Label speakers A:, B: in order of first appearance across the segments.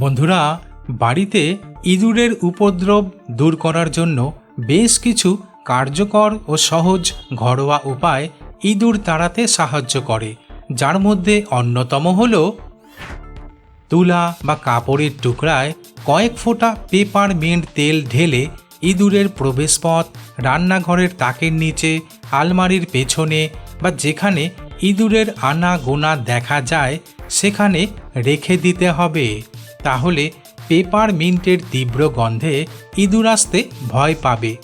A: বন্ধুরা, বাড়িতে ইঁদুরের উপদ্রব দূর করার জন্য বেশ কিছু কার্যকর ও সহজ ঘরোয়া উপায় ইঁদুর তাড়াতে সাহায্য করে, যার মধ্যে অন্যতম হল তুলা বা কাপড়ের টুকরায় কয়েক ফোঁটা পেপারমেন্ট তেল ঢেলে ইঁদুরের প্রবেশপথ, রান্নাঘরের তাকের নিচে, আলমারির পেছনে বা যেখানে ইঁদুরের আনা গোনা দেখা যায়, সেখানে রেখে দিতে হবে। তাহলে পেপার মিন্টের তীব্র গন্ধে ইঁদুর আসতে ভয় পাবে।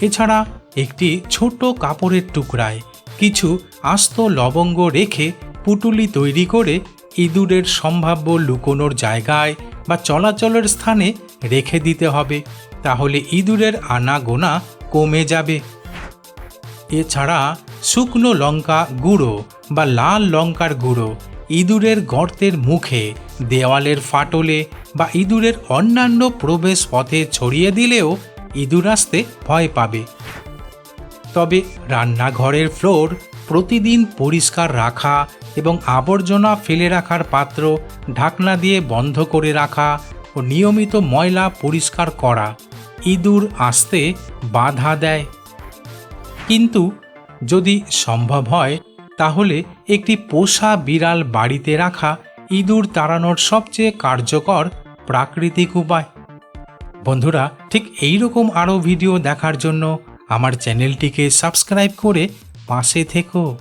A: এছাড়া একটি ছোট কাপড়ের টুকরায় কিছু আস্ত লবঙ্গ রেখে পুটুলি তৈরি করে ইঁদুরের সম্ভাব্য লুকোনোর জায়গায় বা চলাচলের স্থানে রেখে দিতে হবে, তাহলে ইঁদুরের আনাগোনা কমে যাবে। এছাড়া শুকনো লঙ্কা গুঁড়ো বা লাল লঙ্কার গুঁড়ো ইঁদুরের গর্তের মুখে দেওয়ালের ফাটলে বা ইঁদুরের অন্যান্য প্রবেশ পথে ছড়িয়ে দিলেও ইঁদুর আসতে ভয় পাবে। তবে রান্নাঘরের ফ্লোর প্রতিদিন পরিষ্কার রাখা এবং আবর্জনা ফেলে রাখার পাত্র ঢাকনা দিয়ে বন্ধ করে রাখা ও নিয়মিত ময়লা পরিষ্কার করা ইঁদুর আসতে বাধা দেয়। কিন্তু যদি সম্ভব হয়, তাহলে একটি পোষা বিড়াল বাড়িতে রাখা ইঁদুর তাড়ানোর সবচেয়ে কার্যকর প্রাকৃতিক উপায়। বন্ধুরা, ঠিক এই রকম আরও ভিডিও দেখার জন্য আমার চ্যানেলটিকে সাবস্ক্রাইব করে পাশে থেকো।